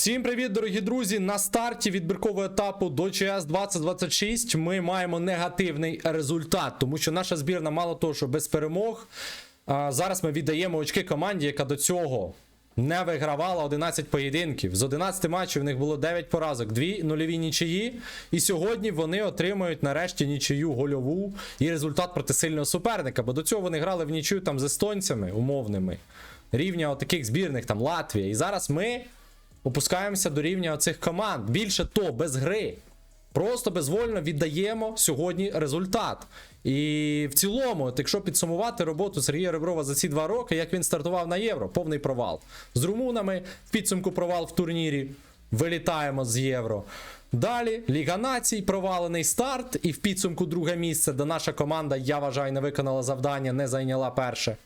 Всім привіт, дорогі друзі! На старті відбіркового етапу до ЧС 2026 ми маємо негативний результат, тому що наша збірна, мало того, що без перемог. Зараз ми віддаємо очки команді, яка до цього не вигравала 11 поєдинків. З 11 матчів в них було 9 поразок, 2 нульові нічиї. І сьогодні вони отримують нарешті нічию гольову і результат проти сильного суперника. Бо до цього вони грали в нічию там з естонцями умовними. Рівня таких збірних, там Латвія. І зараз ми опускаємося до рівня цих команд. Більше то, без гри. Просто безвольно віддаємо сьогодні результат. І в цілому, якщо підсумувати роботу Сергія Реброва за ці два роки, як він стартував на євро, повний провал. З румунами в підсумку провал в турнірі. Вилітаємо з євро. Далі Ліга націй, провалений старт, і в підсумку друге місце, де наша команда, я вважаю, не виконала завдання, не зайняла перше.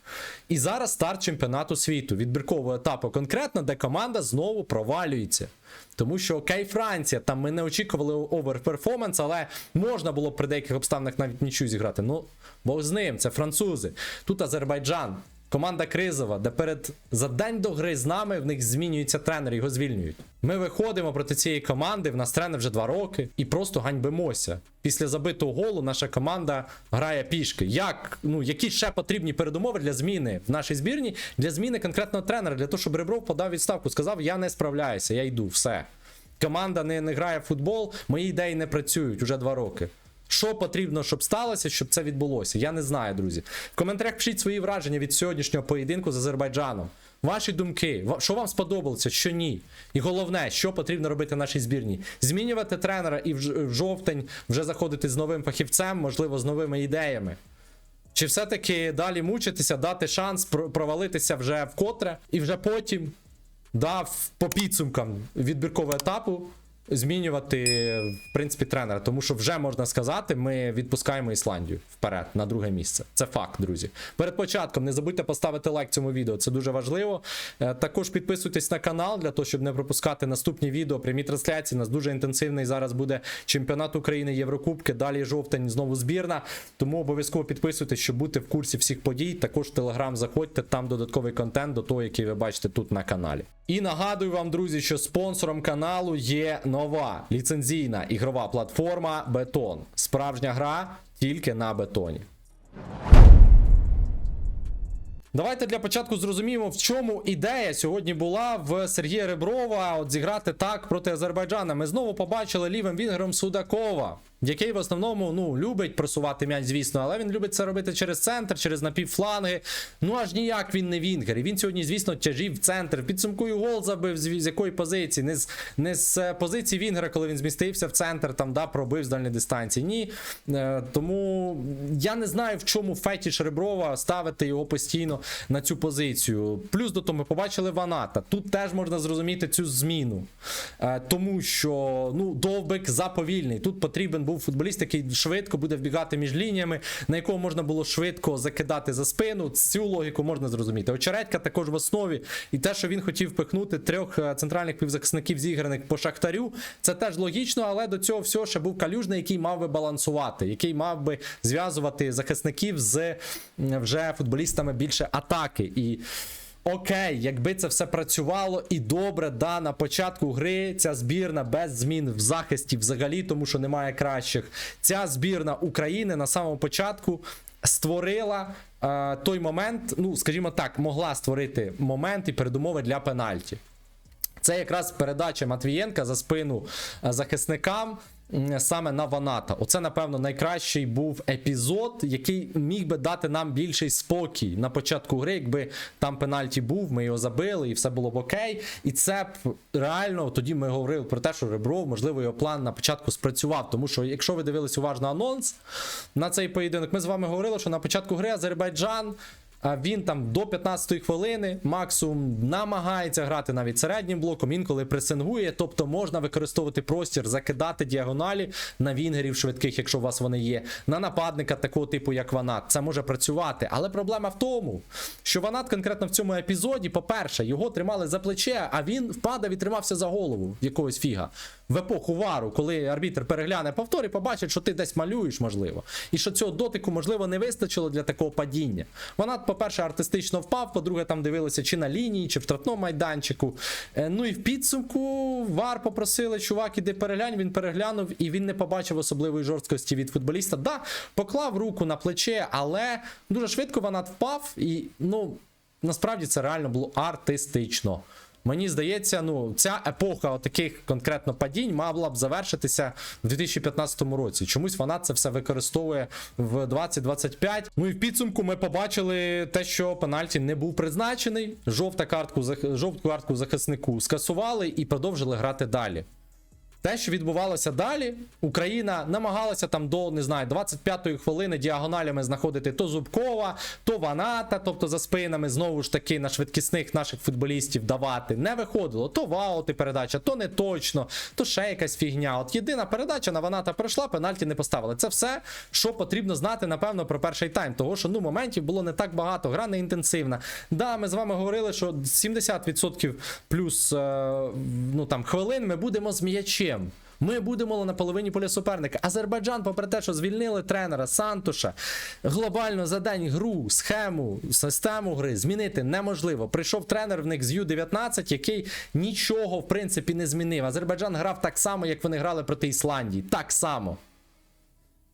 І зараз старт чемпіонату світу, відбіркового етапу, конкретно, де команда знову провалюється. Тому що окей, Франція, там ми не очікували оверперформанс, але можна було при деяких обставинах навіть нічого зіграти. Ну, Бог з ним, це французи. Тут Азербайджан. Команда кризова, де перед за день до гри з нами в них змінюється тренер, його звільнюють. Ми виходимо проти цієї команди. В нас тренер вже два роки, і просто ганьбимося. Після забитого голу наша команда грає пішки. Як ну які ще потрібні передумови для зміни в нашій збірні для зміни конкретного тренера, для того, щоб Ребров подав відставку, сказав: Я не справляюся, я йду, все. Команда не, не грає в футбол, мої ідеї не працюють уже два роки. Що потрібно, щоб сталося, щоб це відбулося? Я не знаю, друзі. В коментарях пишіть свої враження від сьогоднішнього поєдинку з Азербайджаном. Ваші думки, що вам сподобалося, що ні. І головне, що потрібно робити нашій збірні: змінювати тренера і в жовтень вже заходити з новим фахівцем, можливо, з новими ідеями. Чи все-таки далі мучитися, дати шанс провалитися вже вкотре, і вже потім дав по підсумкам відбіркового етапу змінювати в принципі тренера, тому що вже можна сказати, ми відпускаємо Ісландію вперед на друге місце. Це факт, друзі. Перед початком не забудьте поставити лайк цьому відео, це дуже важливо. Е, Також підписуйтесь на канал для того, щоб не пропускати наступні відео, прямі трансляції. У нас дуже інтенсивний зараз буде чемпіонат України, Єврокубки. Далі жовтень знову збірна. Тому обов'язково підписуйтесь, щоб бути в курсі всіх подій. Також в Телеграм заходьте, там додатковий контент до того, який ви бачите тут на каналі. І нагадую вам, друзі, що спонсором каналу є нова ліцензійна ігрова платформа Бетон. Справжня гра тільки на бетоні. Давайте для початку зрозуміємо, в чому ідея сьогодні була в Сергія Реброва от зіграти так проти Азербайджана. Ми знову побачили лівим вінгером Судакова, який в основному ну, любить просувати м'яч, звісно, але він любить це робити через центр, через напівфланги. Ну аж ніяк він не вінгер. І він сьогодні, звісно, тяжів в центр. В підсумку гол забив з, з якої позиції? Не з, не з е, позиції Вінгера, коли він змістився в центр, там да, пробив з дальньої дистанції. Ні. Е, тому я не знаю, в чому фетіш Реброва ставити його постійно на цю позицію. Плюс до того, ми побачили Ваната. Тут теж можна зрозуміти цю зміну. Е, тому що ну, довбик заповільний. Тут потрібен був футболіст, який швидко буде вбігати між лініями, на якого можна було швидко закидати за спину. Цю логіку можна зрозуміти. Очередька також в основі. І те, що він хотів пихнути трьох е, центральних півзахисників зіграних по шахтарю, це теж логічно, але до цього всього ще був калюжний, який мав би балансувати, який мав би зв'язувати захисників з вже футболістами більше атаки. І Окей, якби це все працювало і добре, да, на початку гри ця збірна без змін в захисті взагалі, тому що немає кращих. Ця збірна України на самому початку створила е, той момент, ну скажімо так, могла створити момент і передумови для пенальті. Це якраз передача Матвієнка за спину е, захисникам саме на Ваната. Оце, напевно, найкращий був епізод, який міг би дати нам більший спокій на початку гри, якби там пенальті був, ми його забили, і все було б окей. І це б реально тоді ми говорили про те, що Ребров, можливо, його план на початку спрацював. Тому що, якщо ви дивились уважно анонс на цей поєдинок, ми з вами говорили, що на початку гри Азербайджан. Він там до 15-ї хвилини максимум намагається грати навіть середнім блоком, інколи пресингує, тобто можна використовувати простір, закидати діагоналі на вінгерів швидких, якщо у вас вони є, на нападника такого типу, як Ванат. Це може працювати. Але проблема в тому, що Ванат конкретно в цьому епізоді, по-перше, його тримали за плече, а він впадав і тримався за голову якогось фіга. В епоху вару, коли арбітр перегляне повтор і побачить, що ти десь малюєш, можливо, і що цього дотику, можливо, не вистачило для такого падіння. Ванат, по-перше, артистично впав, по-друге, там дивилися чи на лінії, чи в штрафному майданчику. Е, Ну і в підсумку вар попросили, чувак, іди переглянь. Він переглянув і він не побачив особливої жорсткості від футболіста. Да, поклав руку на плече, але дуже швидко Ванат впав, і ну насправді це реально було артистично. Мені здається, ну ця епоха таких конкретно падінь мала б завершитися в 2015 році. Чомусь вона це все використовує в 2025. Ну і в підсумку ми побачили те, що пенальті не був призначений. Жовта картку жовту картку захиснику скасували і продовжили грати далі. Те, що відбувалося далі, Україна намагалася там до не знаю 25-ї хвилини діагоналями знаходити то Зубкова, то Ваната, тобто за спинами знову ж таки на швидкісних наших футболістів давати. Не виходило. То ваути передача, то не точно, то ще якась фігня. От єдина передача на Ваната пройшла, пенальті не поставили. Це все, що потрібно знати, напевно, про перший тайм. Того, що ну моментів було не так багато, гра не інтенсивна. Да, ми з вами говорили, що 70% плюс е, ну там хвилин ми будемо з м'ячем. Ми будемо на половині поля суперника. Азербайджан, попри те, що звільнили тренера Сантуша, глобально за день гру, схему, систему гри змінити неможливо. Прийшов тренер в них з Ю-19, який нічого в принципі не змінив. Азербайджан грав так само, як вони грали проти Ісландії. Так само.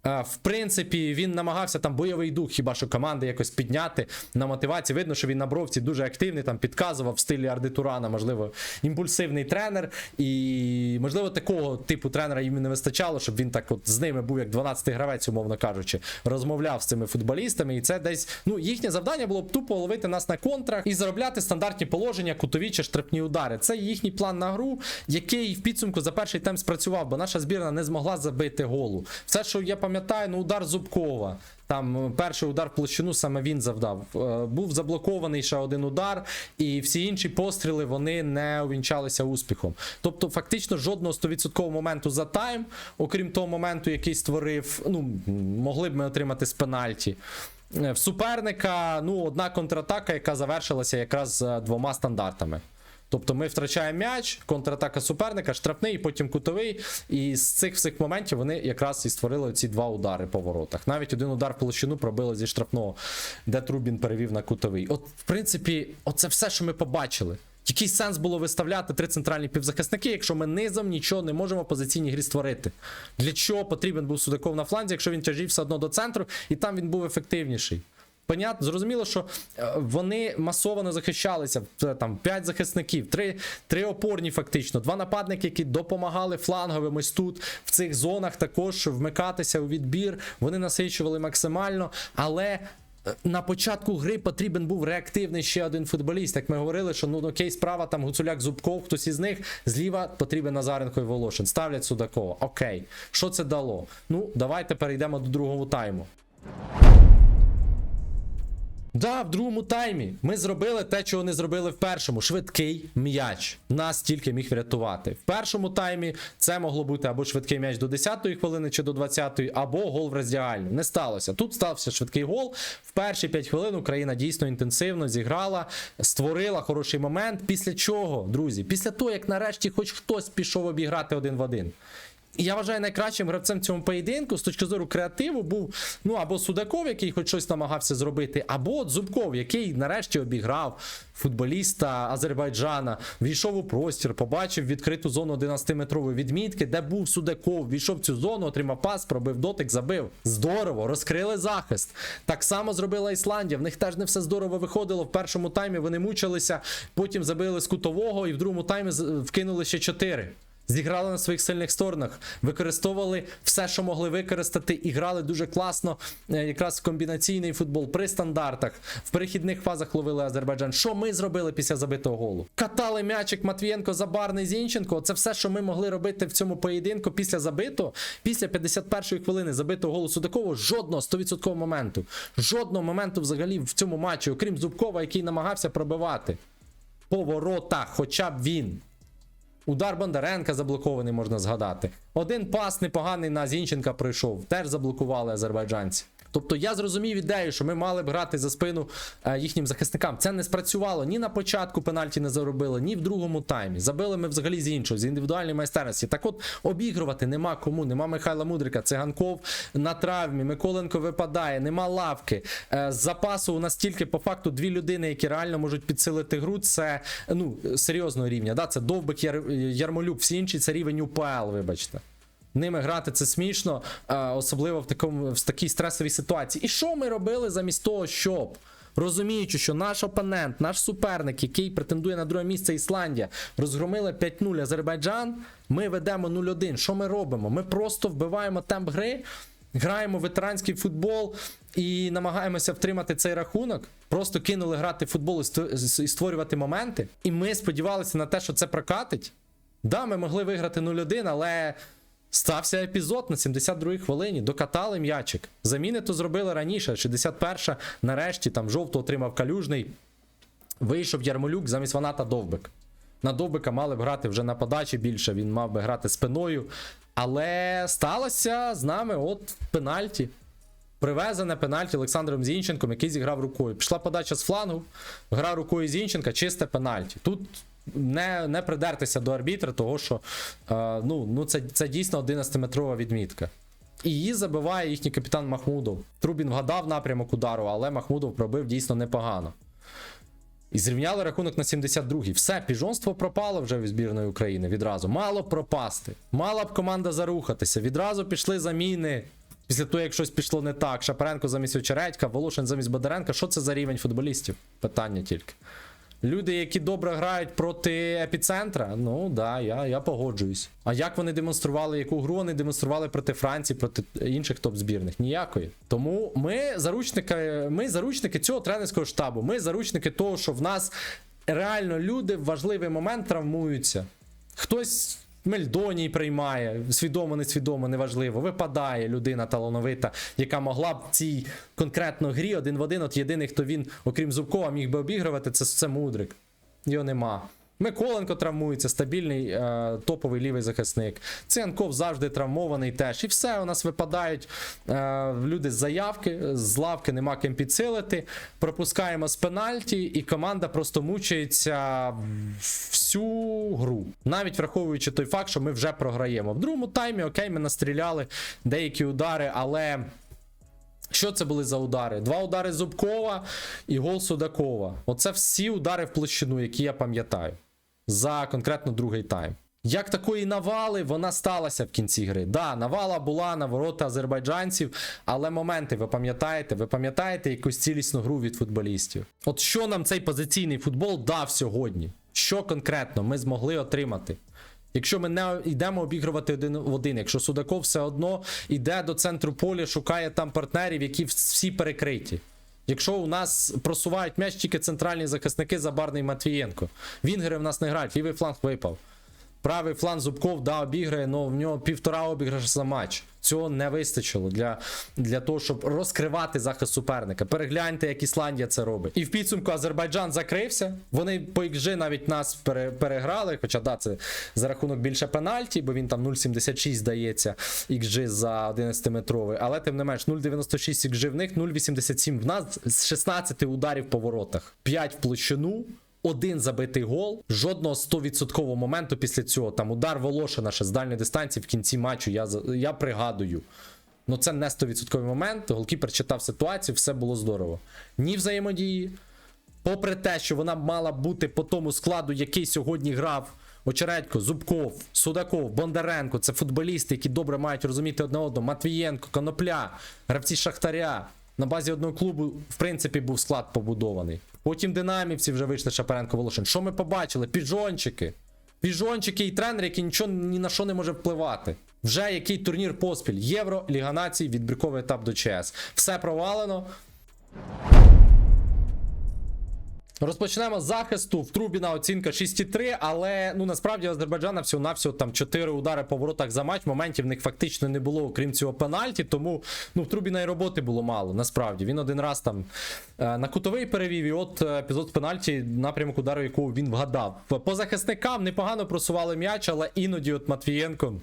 В принципі, він намагався там бойовий дух, хіба що команди якось підняти на мотивації. Видно, що він на бровці дуже активний, там підказував в стилі Арди Турана, можливо, імпульсивний тренер. І, можливо, такого типу тренера їм не вистачало, щоб він так от з ними був як 12-й гравець, умовно кажучи, розмовляв з цими футболістами. І це десь ну їхнє завдання було б тупо ловити нас на контрах і заробляти стандартні положення, кутові чи штрафні удари. Це їхній план на гру, який в підсумку за перший тайм спрацював, бо наша збірна не змогла забити голу. Все, що я пам'ятаю, ну удар Зубкова. Там е, перший удар в площину саме він завдав. Е, Був заблокований ще один удар, і всі інші постріли вони не увінчалися успіхом. Тобто, фактично, жодного 100% моменту за тайм, окрім того моменту, який створив, ну могли б ми отримати з пенальті. Е, В суперника ну одна контратака, яка завершилася якраз двома стандартами. Тобто ми втрачаємо м'яч, контратака суперника, штрафний, потім кутовий. І з цих всіх моментів вони якраз і створили ці два удари по воротах. Навіть один удар в площину пробили зі штрафного, де Трубін перевів на кутовий. От, в принципі, оце все, що ми побачили. Який сенс було виставляти три центральні півзахисники, якщо ми низом нічого не можемо позиційній грі створити? Для чого потрібен був Судаков на фланзі, якщо він тяжів все одно до центру, і там він був ефективніший? Понятно, зрозуміло, що е, вони масово захищалися. Це Там 5 захисників, 3, 3 опорні, фактично, два нападники, які допомагали фланговим ось тут, в цих зонах також вмикатися у відбір. Вони насичували максимально, але. е, На початку гри потрібен був реактивний ще один футболіст. Як ми говорили, що ну окей, справа там Гуцуляк Зубков, хтось із них зліва потрібен Назаренко і Волошин. Ставлять Судакова. Окей, що це дало? Ну, давайте перейдемо до другого тайму. Да, в другому таймі ми зробили те, чого не зробили в першому. Швидкий м'яч. Нас тільки міг врятувати. В першому таймі це могло бути або швидкий м'яч до 10-ї хвилини чи до 20-ї, або гол в роздягальню. Не сталося. Тут стався швидкий гол. В перші 5 хвилин Україна дійсно інтенсивно зіграла, створила хороший момент. Після чого, друзі? Після того, як нарешті хоч хтось пішов обіграти один в один. Я вважаю найкращим гравцем цьому поєдинку з точки зору креативу був ну або Судаков, який хоч щось намагався зробити, або Зубков, який нарешті обіграв футболіста Азербайджана, війшов у простір, побачив відкриту зону 11-метрової відмітки, де був Судаков, війшов в цю зону, отримав пас, пробив дотик, забив. Здорово, розкрили захист. Так само зробила Ісландія. В них теж не все здорово виходило. В першому таймі вони мучилися, потім забили з кутового, і в другому таймі вкинули ще 4. Зіграли на своїх сильних сторонах, використовували все, що могли використати, і грали дуже класно, е, якраз в комбінаційний футбол при стандартах. В перехідних фазах ловили Азербайджан. Що ми зробили після забитого голу? Катали м'ячик Матвієнко, Забарний, Зінченко. Це все, що ми могли робити в цьому поєдинку після забитого. Після 51-ї хвилини забитого голу Судакового. Жодного 100% моменту. Жодного моменту взагалі в цьому матчі, окрім Зубкова, який намагався пробивати. По воротах, хоча б він. Удар Бондаренка заблокований, можна згадати. Один пас непоганий на Зінченка пройшов. Теж заблокували азербайджанці. Тобто я зрозумів ідею, що ми мали б грати за спину е, їхнім захисникам. Це не спрацювало ні на початку пенальті не заробили, ні в другому таймі. Забили ми взагалі з іншого, з індивідуальної майстерності. Так от обігрувати нема кому, нема Михайла Мудрика, Циганков на травмі, Миколенко випадає, нема лавки. Е, з запасу у нас тільки по факту дві людини, які реально можуть підсилити гру. Це ну серйозного рівня. Да? Це Довбик Яр... Ярмолюк, всі інші це рівень УПЛ, вибачте. Ними грати це смішно, е, особливо в такому в такій стресовій ситуації. І що ми робили замість того, щоб розуміючи, що наш опонент, наш суперник, який претендує на друге місце Ісландія, розгромили 5-0 Азербайджан. Ми ведемо 0-1. Що ми робимо? Ми просто вбиваємо темп гри, граємо ветеранський футбол і намагаємося втримати цей рахунок. Просто кинули грати футбол і створювати моменти. І ми сподівалися на те, що це прокатить. Да, ми могли виграти 0-1, але стався епізод на 72-й хвилині. Докатали м'ячик. Заміни то зробили раніше. 61-ша, нарешті, там жовто отримав калюжний. Вийшов Ярмолюк замість Ваната Довбик. На Довбика мали б грати вже на подачі більше, він мав би грати спиною. Але сталося з нами от пенальті. Привезене пенальті Олександром Зінченком, який зіграв рукою. Пішла подача з флангу, гра рукою Зінченка, чисте пенальті. Тут не, не придертися до арбітра, того що е, ну, ну це, це дійсно 11-метрова відмітка. І її забиває їхній капітан Махмудов. Трубін вгадав напрямок удару, але Махмудов пробив дійсно непогано. І зрівняли рахунок на 72-й. Все, піжонство пропало вже від збірної України відразу. Мало пропасти. Мала б команда зарухатися. Відразу пішли заміни. Після того, як щось пішло не так. Шапаренко замість Очередька, Волошин замість Бондаренка. Що це за рівень футболістів? Питання тільки. Люди, які добре грають проти епіцентра, ну да, я, я погоджуюсь. А як вони демонстрували, яку гру вони демонстрували проти Франції, проти інших топ-збірних? Ніякої. Тому ми заручники, ми заручники цього тренерського штабу. Ми заручники того, що в нас реально люди в важливий момент травмуються. Хтось. Мельдоній приймає, свідомо, несвідомо, неважливо. Випадає людина талановита, яка могла б в цій конкретно грі один в один. От єдиний, хто він, окрім Зубкова, міг би обігрувати, це, це Мудрик. Його нема. Миколенко травмується, стабільний е, топовий лівий захисник. Циганков завжди травмований теж. І все, у нас випадають е, люди з заявки, з лавки нема ким підсилити. Пропускаємо з пенальті, і команда просто мучається всю гру. Навіть враховуючи той факт, що ми вже програємо. В другому таймі, окей, ми настріляли деякі удари, але. Що це були за удари? Два удари Зубкова і гол Судакова. Оце всі удари в площину, які я пам'ятаю. За конкретно другий тайм. Як такої навали вона сталася в кінці гри. Да, навала була на ворота азербайджанців, але моменти, ви пам'ятаєте? Ви пам'ятаєте якусь цілісну гру від футболістів? От що нам цей позиційний футбол дав сьогодні? Що конкретно ми змогли отримати? Якщо ми не йдемо обігрувати один в один, якщо Судаков все одно йде до центру поля, шукає там партнерів, які всі перекриті. Якщо у нас просувають м'яч тільки центральні захисники Забарний Матвієнко, Вінгери в нас не грають, лівий фланг випав. Правий фланг Зубков да, обіграє, але в нього півтора обіграш за матч. Цього не вистачило для, для того, щоб розкривати захист суперника. Перегляньте, як Ісландія це робить. І в підсумку Азербайджан закрився. Вони по XG навіть нас пере, переграли. Хоча да, це за рахунок більше пенальті, бо він там 0,76 здається XG за 11-метровий. Але тим не менш 0,96 XG в них, 0,87 в нас з 16 ударів по воротах. 5 в площину. Один забитий гол, жодного 100% моменту після цього. Там удар Волошина ще з дальньої дистанції в кінці матчу. Я я пригадую. Ну це не 100% момент. Голкіпер читав ситуацію, все було здорово. Ні взаємодії. Попри те, що вона мала бути по тому складу, який сьогодні грав Очередько, Зубков, Судаков, Бондаренко це футболісти, які добре мають розуміти одне одного. Матвієнко, Конопля, гравці Шахтаря. На базі одного клубу, в принципі, був склад побудований. Потім динамівці вже вийшли Шапаренко Волошин. Що ми побачили? Піджончики. Піджончики і тренер, який нічого ні на що не може впливати. Вже який турнір поспіль. Євро, Ліга Націй, відбірковий етап до ЧС. Все провалено. Розпочнемо з захисту. В Трубіна оцінка 6,3, але ну насправді Азербайджана всього навсього там 4 удари по воротах за матч. Моментів в них фактично не було, окрім цього пенальті. Тому ну в Трубіна і роботи було мало. Насправді він один раз там е, на кутовий перевів. І от е, епізод пенальті, напрямок удару, якого він вгадав. По захисникам непогано просували м'яч, але іноді от Матвієнко.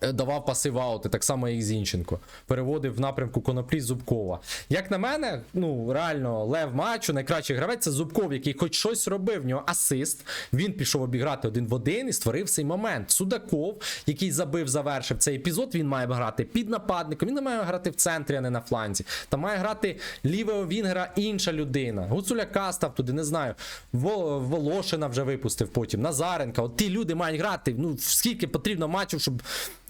Е, давав пасив аути, так само і Зінченко. Переводив в напрямку коноплі Зубкова. Як на мене, ну реально, лев матчу, найкращий гравець це Зубков, який хоч щось робив. В нього асист. Він пішов обіграти один в один і створив цей момент. Судаков, який забив, завершив цей епізод, він має грати під нападником. Він не має грати в центрі, а не на фланзі. Там має грати лівого вінгера інша людина. Гуцуляка став туди, не знаю. Волошина вже випустив потім. Назаренка. От ті люди мають грати. Ну скільки потрібно матчів, щоб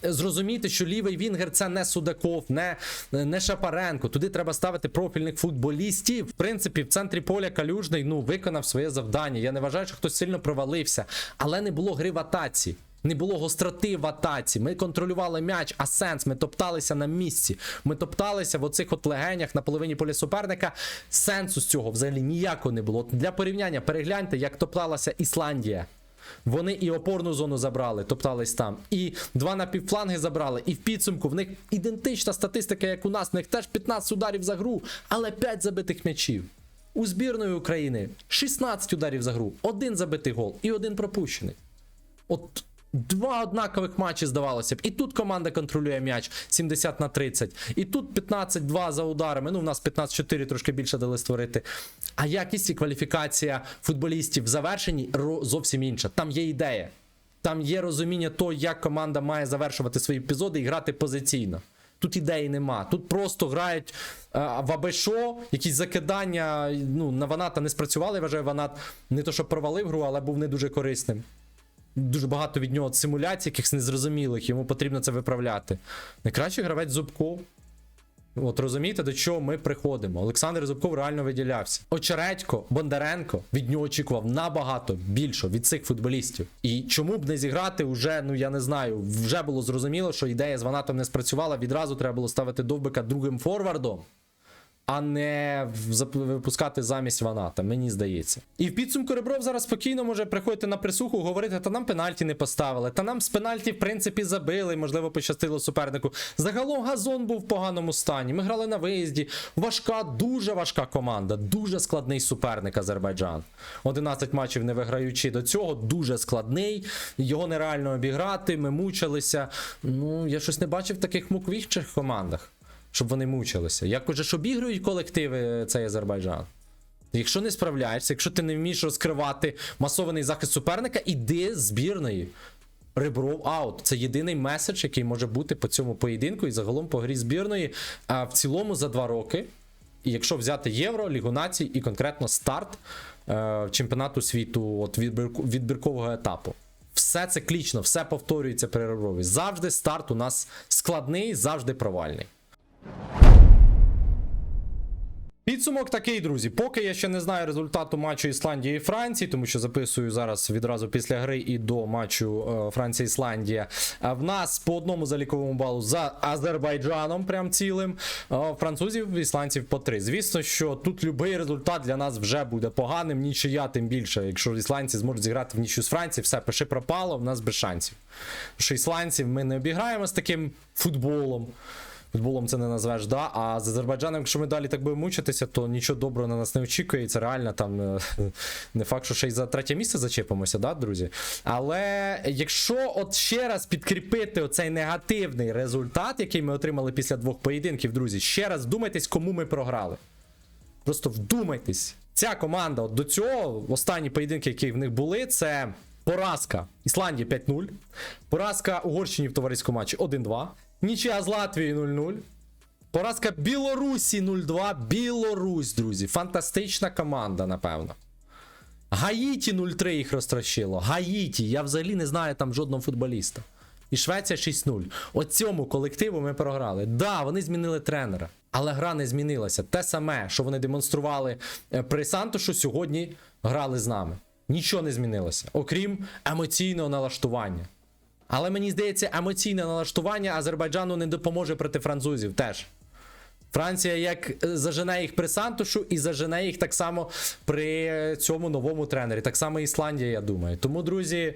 зрозуміти, що лівий вінгер це не Судаков, не, не Шапаренко. Туди треба ставити профільних футболістів. В принципі, в центрі поля Калюжний ну, виконав своє завдання. Я не вважаю, що хтось сильно провалився, але не було гри в атаці. Не було гостроти в атаці. Ми контролювали м'яч, а сенс. Ми топталися на місці. Ми топталися в оцих от легенях на половині поля суперника. Сенсу з цього взагалі ніякого не було. Для порівняння перегляньте, як топталася Ісландія. Вони і опорну зону забрали, топтались там, і два напівфланги забрали, і в підсумку в них ідентична статистика, як у нас. В них теж 15 ударів за гру, але 5 забитих м'ячів. У збірної України 16 ударів за гру, один забитий гол і один пропущений. От два однакових матчі здавалося б. І тут команда контролює м'яч 70 на 30. І тут 15-2 за ударами. Ну, в нас 15-4 трошки більше дали створити. А якість і кваліфікація футболістів в завершенні зовсім інша. Там є ідея. Там є розуміння того, як команда має завершувати свої епізоди і грати позиційно. Тут ідеї нема. Тут просто грають е, в Абешо, якісь закидання. Ну, на Ваната не спрацювали. Я вважаю, Ванат не то, що провалив гру, але був не дуже корисним. Дуже багато від нього симуляцій, якихось незрозумілих, йому потрібно це виправляти. Найкращий гравець Зубков. От розумієте, до чого ми приходимо. Олександр Зубков реально виділявся. Очередько, Бондаренко від нього очікував набагато більше від цих футболістів. І чому б не зіграти уже, ну я не знаю, вже було зрозуміло, що ідея з Ванатом не спрацювала. Відразу треба було ставити довбика другим форвардом а не випускати замість Ваната, мені здається. І в підсумку Ребров зараз спокійно може приходити на присуху, говорити, та нам пенальті не поставили, та нам з пенальті, в принципі, забили, можливо, пощастило супернику. Загалом газон був в поганому стані. Ми грали на виїзді. Важка, дуже важка команда, дуже складний суперник Азербайджан. 11 матчів не виграючи до цього, дуже складний. Його нереально обіграти. Ми мучилися. Ну, я щось не бачив таких мук в інших командах щоб вони мучилися. Як уже ж обігрують колективи цей Азербайджан. Якщо не справляєшся, якщо ти не вмієш розкривати масований захист суперника, іди з збірної. Ребров аут. Це єдиний меседж, який може бути по цьому поєдинку і загалом по грі збірної. А в цілому за два роки. І якщо взяти Євро, Лігу націй і конкретно старт е, чемпіонату світу от відбіркового етапу. Все циклічно, все повторюється при Реброві. Завжди старт у нас складний, завжди провальний. Підсумок такий, друзі. Поки я ще не знаю результату матчу Ісландії і Франції, тому що записую зараз відразу після гри і до матчу е, Франція-Ісландія. В нас по одному заліковому балу за Азербайджаном, прям цілим. Французів, ісландців по три. Звісно, що тут будь-який результат для нас вже буде поганим. Нічия, тим більше. Якщо ісландці зможуть зіграти в нічю з Францією, все пиши пропало, в нас без шансів. Що ісландців ми не обіграємо з таким футболом. Футболом це не назвеш, да. А з Азербайджаном, якщо ми далі так будемо мучитися, то нічого доброго на нас не очікує. І це реально там е, не факт, що ще й за третє місце зачепимося, да, друзі. Але якщо от ще раз підкріпити оцей негативний результат, який ми отримали після двох поєдинків, друзі, ще раз вдумайтесь, кому ми програли. Просто вдумайтесь. Ця команда от до цього, останні поєдинки, які в них були, це поразка Ісландії 5-0, поразка Угорщині в товариському матчі 1-2, нічия з Латвією 0-0. Поразка Білорусі 0-2. Білорусь, друзі. Фантастична команда, напевно. Гаїті 0-3 їх розтрощило. Гаїті. Я взагалі не знаю там жодного футболіста. І Швеція 6-0. От цьому колективу ми програли. Да, вони змінили тренера, але гра не змінилася. Те саме, що вони демонстрували е, при Сантошу, сьогодні грали з нами. Нічого не змінилося, окрім емоційного налаштування. Але мені здається, емоційне налаштування Азербайджану не допоможе проти французів теж. Франція як е, зажене їх при Сантушу і зажене їх так само при е, цьому новому тренері. Так само Ісландія, я думаю. Тому, друзі,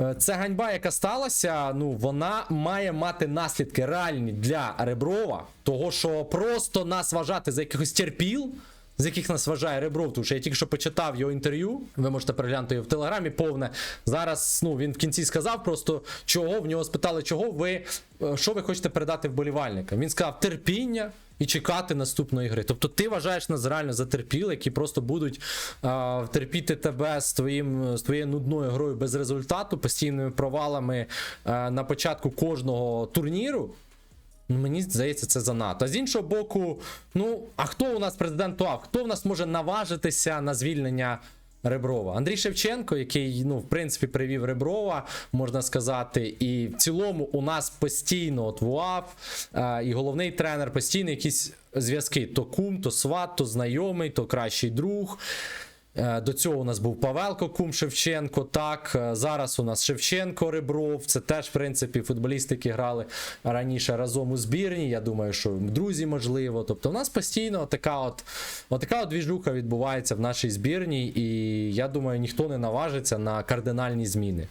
е, це ганьба, яка сталася, ну вона має мати наслідки реальні для Реброва, того що просто нас вважати за якихось терпіл. З яких нас вважає Ребров, тому що я тільки що почитав його інтерв'ю. Ви можете переглянути його в телеграмі. Повне зараз. Ну він в кінці сказав просто чого в нього спитали, чого ви е, що ви хочете передати вболівальникам. Він сказав терпіння. І чекати наступної гри. Тобто ти вважаєш нас реально затерпіли, які просто будуть а, терпіти тебе з твоїм з твоєю нудною грою без результату, постійними провалами а, на початку кожного турніру. Ну, Мені здається, це занадто. З іншого боку, ну а хто у нас президент УАВ? Хто в нас може наважитися на звільнення Реброва? Андрій Шевченко, який, ну, в принципі, привів Реброва, можна сказати. І в цілому у нас постійно от в УАВ е, і головний тренер постійно якісь зв'язки: то кум, то сват, то знайомий, то кращий друг. Е, До цього у нас був Павелко Кум Шевченко. Так, Е, зараз у нас Шевченко Ребров. Це теж, в принципі, футболісти, які грали раніше разом у збірні. Я думаю, що друзі, можливо. Тобто, у нас постійно така от, отака така от двіжуха відбувається в нашій збірні, і я думаю, ніхто не наважиться на кардинальні зміни.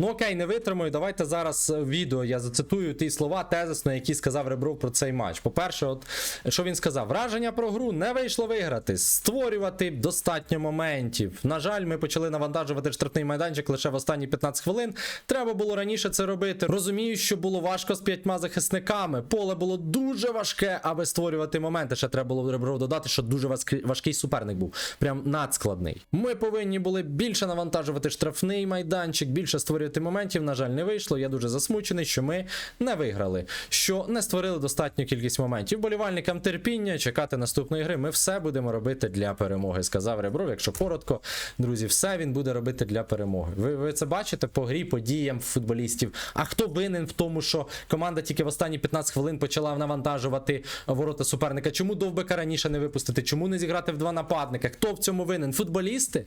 Ну окей, не витримую. Давайте зараз е, відео я зацитую ті слова тезисно, які сказав Ребров про цей матч. По-перше, от що він сказав: враження про гру не вийшло виграти, створювати достатньо моментів. На жаль, ми почали навантажувати штрафний майданчик лише в останні 15 хвилин. Треба було раніше це робити. Розумію, що було важко з п'ятьма захисниками. Поле було дуже важке, аби створювати моменти. Ще треба було Ребров додати, що дуже важкий, важкий суперник був. Прям надскладний. Ми повинні були більше навантажувати штрафний майданчик, більше створювати моментів. На жаль, не вийшло. Я дуже засмучений, що ми не виграли, що не створили достатню кількість моментів. Болівальникам терпіння, чекати наступної гри. Ми все будемо робити для перемоги. Сказав Ребров. Якщо коротко, друзі, все він буде робити для перемоги. Ви, ви це бачите по грі, по діям футболістів. А хто винен в тому, що команда тільки в останні 15 хвилин почала навантажувати ворота суперника? Чому довбика раніше не випустити? Чому не зіграти в два нападника? Хто в цьому винен? Футболісти?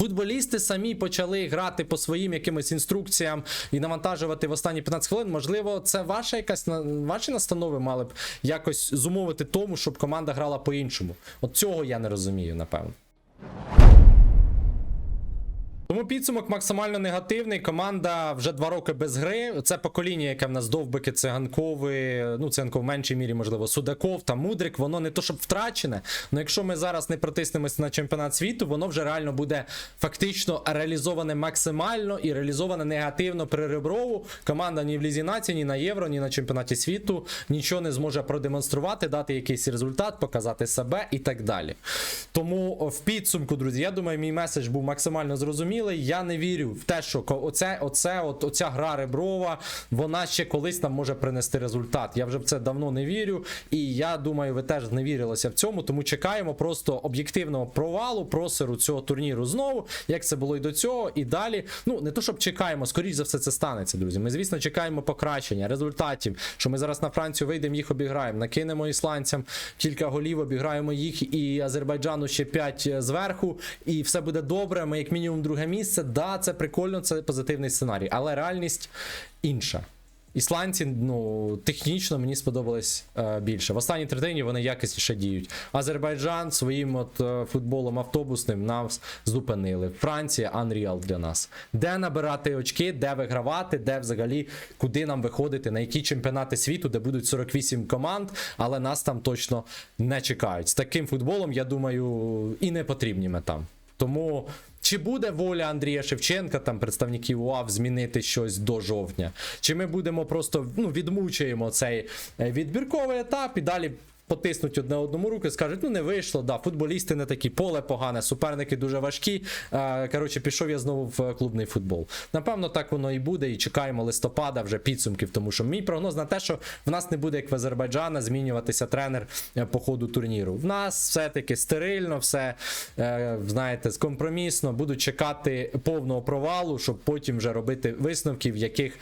Футболісти самі почали грати по своїм якимось інструкціям і навантажувати в останні 15 хвилин. Можливо, це ваша якась ваші настанови мали б якось зумовити тому, щоб команда грала по-іншому. От цього я не розумію, напевно. Тому підсумок максимально негативний. Команда вже два роки без гри. Це покоління, яке в нас довбики, циганкови, ну циганков в меншій мірі, можливо, Судаков та Мудрик. Воно не то, щоб втрачене. але якщо ми зараз не протиснемося на чемпіонат світу, воно вже реально буде фактично реалізоване максимально і реалізоване негативно при Реброву. Команда ні в Лізі нації, ні на Євро, ні на чемпіонаті світу нічого не зможе продемонструвати, дати якийсь результат, показати себе і так далі. Тому в підсумку, друзі, я думаю, мій меседж був максимально зрозумілий. Я не вірю в те, що оце, оце, от, оця гра Реброва, вона ще колись нам може принести результат. Я вже в це давно не вірю. І я думаю, ви теж не вірилися в цьому. Тому чекаємо просто об'єктивного провалу, просеру цього турніру знову, як це було і до цього, і далі. Ну не то, щоб чекаємо, скоріш за все, це станеться, друзі. Ми, звісно, чекаємо покращення результатів, що ми зараз на Францію вийдемо, їх обіграємо, накинемо ісландцям кілька голів, обіграємо їх і Азербайджану ще 5 зверху, і все буде добре. Ми як мінімум друге місце. Да, це прикольно, це позитивний сценарій, але реальність інша. Ісландці, ну, технічно мені сподобалось е, більше. В останній третині вони якісніше діють. Азербайджан своїм от е, футболом автобусним нас зупинили. Франція Unreal для нас. Де набирати очки, де вигравати, де взагалі куди нам виходити, на які чемпіонати світу, де будуть 48 команд, але нас там точно не чекають. З таким футболом, я думаю, і не потрібні ми там. Тому чи буде воля Андрія Шевченка, там представників УАВ, змінити щось до жовтня? Чи ми будемо просто ну, відмучуємо цей е, відбірковий етап і далі потиснуть одне одному руки, скажуть, ну не вийшло, да, футболісти не такі, поле погане, суперники дуже важкі. Коротше, пішов я знову в клубний футбол. Напевно, так воно і буде, і чекаємо листопада вже підсумків, тому що мій прогноз на те, що в нас не буде, як в Азербайджана, змінюватися тренер е, по ходу турніру. В нас все-таки стерильно, все, е, знаєте, скомпромісно, будуть чекати повного провалу, щоб потім вже робити висновки, в яких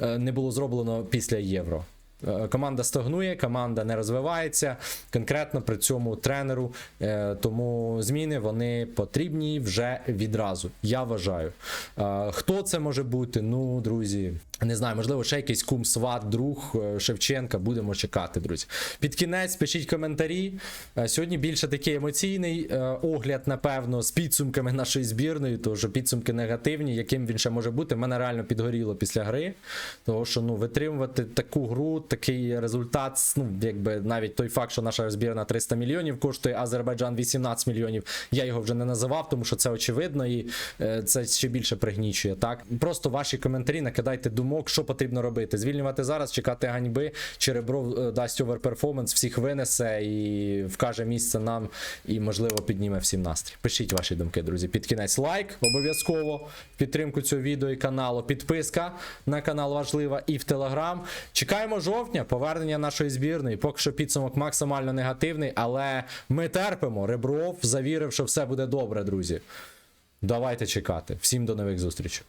е, не було зроблено після євро. Е, Команда стагнує, команда не розвивається конкретно при цьому тренеру. Е, Тому зміни вони потрібні вже відразу. Я вважаю. Е, Хто це може бути? Ну, друзі, не знаю, можливо, ще якийсь кум, сват, друг е, Шевченка. Будемо чекати, друзі. Під кінець пишіть коментарі. Е, Сьогодні більше такий емоційний е, огляд, напевно, з підсумками нашої збірної, тому що підсумки негативні, яким він ще може бути. Мене реально підгоріло після гри. Тому що ну, витримувати таку гру такий результат. Ну, якби навіть той факт, що наша збірна 300 мільйонів коштує, Азербайджан 18 мільйонів. Я його вже не називав, тому що це очевидно, і це ще більше пригнічує. Так просто ваші коментарі накидайте думок, що потрібно робити. Звільнювати зараз, чекати ганьби, чи Ребров е, дасть оверперформанс, всіх винесе і вкаже місце нам, і можливо підніме всім настрій. Пишіть ваші думки, друзі. Під кінець лайк, обов'язково підтримку цього відео і каналу. Підписка на канал важлива і в Телеграм. Чекаємо жовтня, повернення нашої збірної. Поки що підсумок максимально негативний, але ми терпимо. Ребров завірив, що все буде добре, друзі. Давайте чекати. Всім до нових зустрічей.